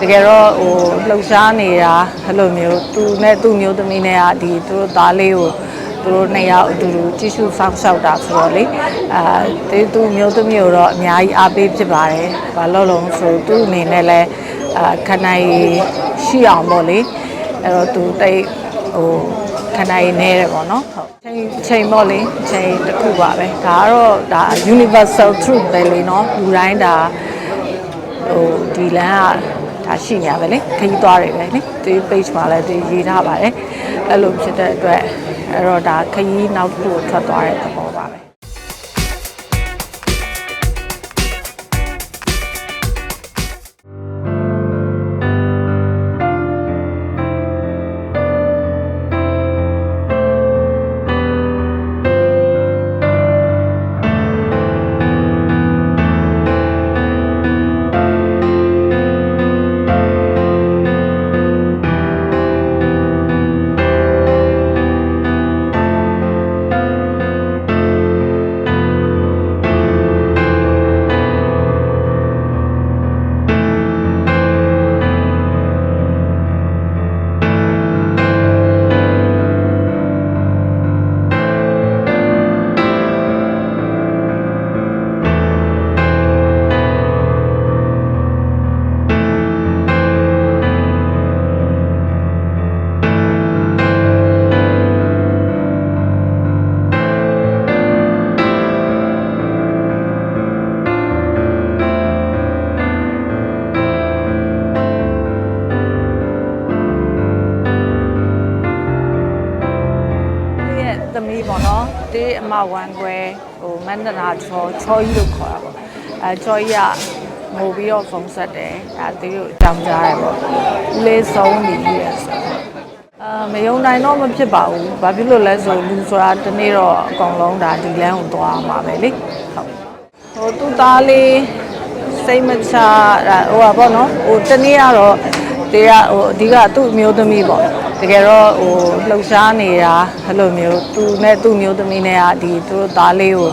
တကယ်တော့ဟိုလှုပ်ရှားနေတာအဲ့လိုမျိုးသူနဲ့သူ့မျိုးသမီးနဲ့ကဒီသူတို့သားလေးကိုသူတို့နှစ်ယောက်အတူတူကြည့်ရှုစောင့်ရှောက်တာဆိုတော့လေအာတေသူမျိုးသမီးကိုတော့အများကြီးအားပေးဖြစ်ပါတယ်ဘာလို့လဲဆိုသူ့အနေနဲ့လဲအာခဏနိုင်ရှိအောင်ပေါ့လေအဲ့တော့သူတိတ်ဟိုခဏနိုင်နေတယ်ပေါ့နော်ဟုတ်ချိန်ချိန်ပေါ့လေချိန်တစ်ခုပါပဲဒါကတော့ဒါ universal truth ပဲလေနော်လူတိုင်းဒါဟိုဒီလမ်းက ဒါရှိနေရပဲလေခကြီးသွားတယ်ပဲလေဒီ page မှာလည်းဒီရေးထားပါတယ်အဲ့လိုဖြစ်တဲ့အတွက်အဲ့တော့ဒါခကြီးနောက်တစ်ခုကိုထွက်သွားတဲ့သဘောပါပဲ နော်ဒီအမဝမ်းခွဲဟိုမန္တနာချောချောကြီးလို့ခေါ်တာပေါ့အဲချောကြီးကငိုပြီးတော့ဖုန်းဆက်တယ်ဒါသူတို့တောင်းကြတယ်ပေါ့ဦးလေးဆုံးနေရဲ့ဆိုအာမယုံနိုင်တော့မဖြစ်ပါဘူးဘာဖြစ်လို့လဲဆိုလူဆိုတာတနေ့တော့အကောင်လုံးဒါဒီလမ်းကိုသွားမှာပဲလေဟုတ်ဟိုသူ့သားလေးစိတ်မချတာဟိုပါပေါ့နော်ဟိုတနေ့ကတော့တေကဟိုအဓိကသူ့အမျိုးသမီးပေါ့ တကယ်တော့ဟိုလှုပ်ရှားနေတာအဲ့လိုမျိုးသူနဲ့သူ့မျိုးသမီးနဲ့ကဒီသူတို့သားလေးကို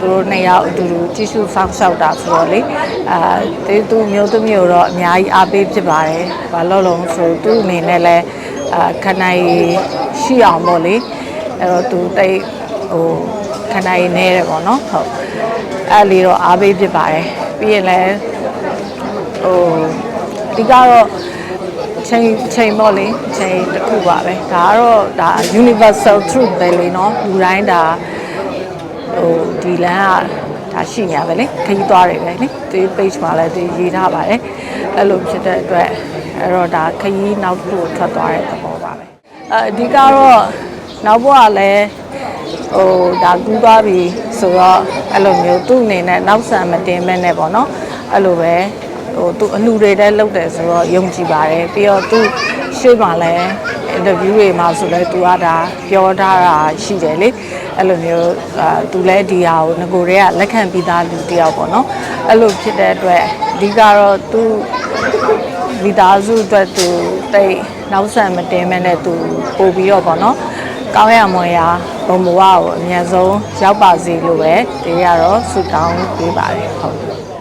သူတို့နှစ်ယောက်အတူတူကြည့်ရှုစောင့်ရှောက်တာဆိုတော့လေအာတေသူ့မျိုးသမီးကိုတော့အများကြီးအားပေးဖြစ်ပါတယ်ဘာလို့လဲဆိုသူ့အနေနဲ့လဲအာခဏနိုင်ရှိအောင်ပေါ့လေအဲ့တော့သူတိတ်ဟိုခဏနိုင်နေတယ်ပေါ့နော်ဟုတ်အဲ့လေးတော့အားပေးဖြစ်ပါတယ်ပြီးရင်လဲဟိုဒီကတော့ ချိန်ချိန်ပေါ့လေချိန်တစ်ခုပါပဲဒါကတော့ဒါ universal truth ပဲလေနော်လူတိုင်းဒါဟိုဒီလမ်းကဒါရှိနေရပဲလေခကြီးသွားတယ်ပဲလေဒီ page မှာလည်းဒီရေးထားပါတယ်အဲ့လိုဖြစ်တဲ့အတွက်အဲ့တော့ဒါခကြီးနောက်တစ်ခုကိုထွက်သွားတဲ့သဘောပါပဲအအဓိကတော့နောက်ဘက်ကလည်းဟိုဒါကူးသွားပြီဆိုတော့အဲ့လိုမျိုးသူ့အနေနဲ့နောက်ဆံမတင်မဲ့နဲ့ပေါ့နော်အဲ့လိုပဲ ဟိုသူအလှူတွေလည်းလုပ်တယ်ဆိုတော့ယုံကြည်ပါတယ်ပြီးတော့သူရှေ့မှာလည်းအင်တာဗျူးတွေမှာဆိုလည်းသူကဒါပြောထားတာရှိတယ်လေအဲ့လိုမျိုးအာသူလည်းဒီဟာကိုငကိုတွေကလက်ခံပြီးသားလူတစ်ယောက်ပေါ့နော်အဲ့လိုဖြစ်တဲ့အတွက်အဓိကတော့သူမိသားစုအတွက်သူတိတ်နောက်ဆံမတင်မဲ့နဲ့သူပို့ပြီးတော့ပေါ့နော်ကောင်းရမွန်ရာဘုံဘဝကိုအမြတ်ဆုံးရောက်ပါစေလို့ပဲတရားတော့ဆုတောင်းပေးပါတယ်ဟုတ်